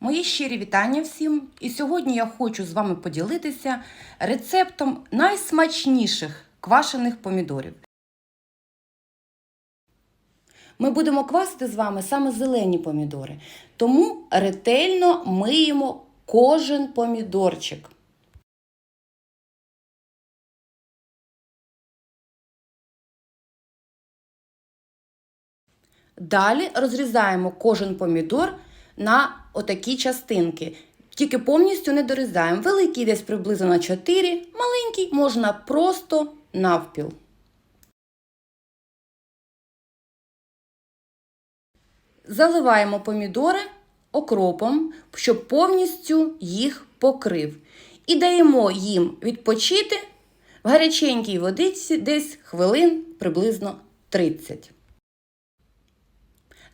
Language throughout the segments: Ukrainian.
Мої щирі вітання всім! І сьогодні я хочу з вами поділитися рецептом найсмачніших квашених помідорів. Ми будемо квасити з вами саме зелені помідори, тому ретельно миємо кожен помідорчик. Далі розрізаємо кожен помідор на отакі частинки. Тільки повністю не дорізаємо. Великий десь приблизно на 4, маленький можна просто навпіл. Заливаємо помідори окропом, щоб повністю їх покрив. І даємо їм відпочити в гаряченькій водиці десь хвилин приблизно 30.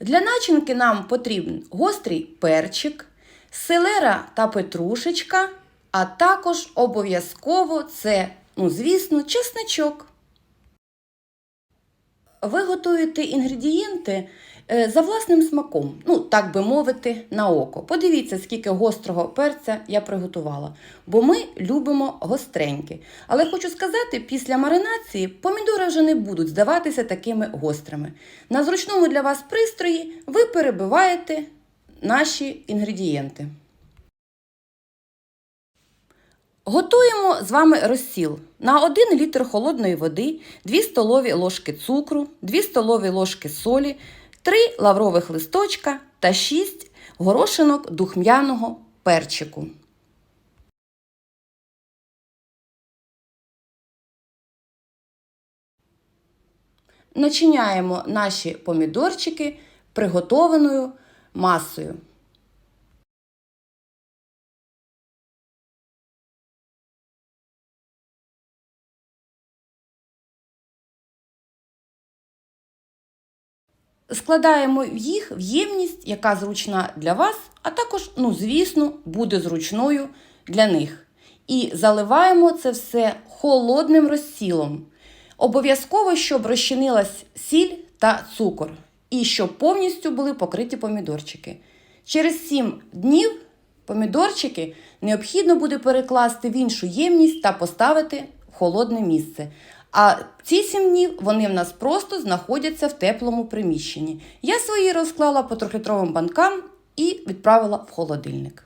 Для начинки нам потрібен гострий перчик, селера та петрушечка, а також обов'язково це, ну, звісно, чесничок. Ви готуєте інгредієнти е, за власним смаком, ну, так би мовити, на око. Подивіться, скільки гострого перця я приготувала, бо ми любимо гостренькі. Але хочу сказати, після маринації помідори вже не будуть здаватися такими гострими. На зручному для вас пристрої ви перебиваєте наші інгредієнти. Готуємо з вами розсіл. На 1 літр холодної води, 2 столові ложки цукру, 2 столові ложки солі, 3 лаврових листочка та 6 горошинок духмяного перчику. Начиняємо наші помідорчики приготованою масою. Складаємо їх в ємність, яка зручна для вас, а також, ну, звісно, буде зручною для них. І заливаємо це все холодним розсілом. Обов'язково, щоб розчинилась сіль та цукор, і щоб повністю були покриті помідорчики. Через 7 днів помідорчики необхідно буде перекласти в іншу ємність та поставити в холодне місце. А ці сім днів вони в нас просто знаходяться в теплому приміщенні. Я свої розклала по трьохлітровим банкам і відправила в холодильник.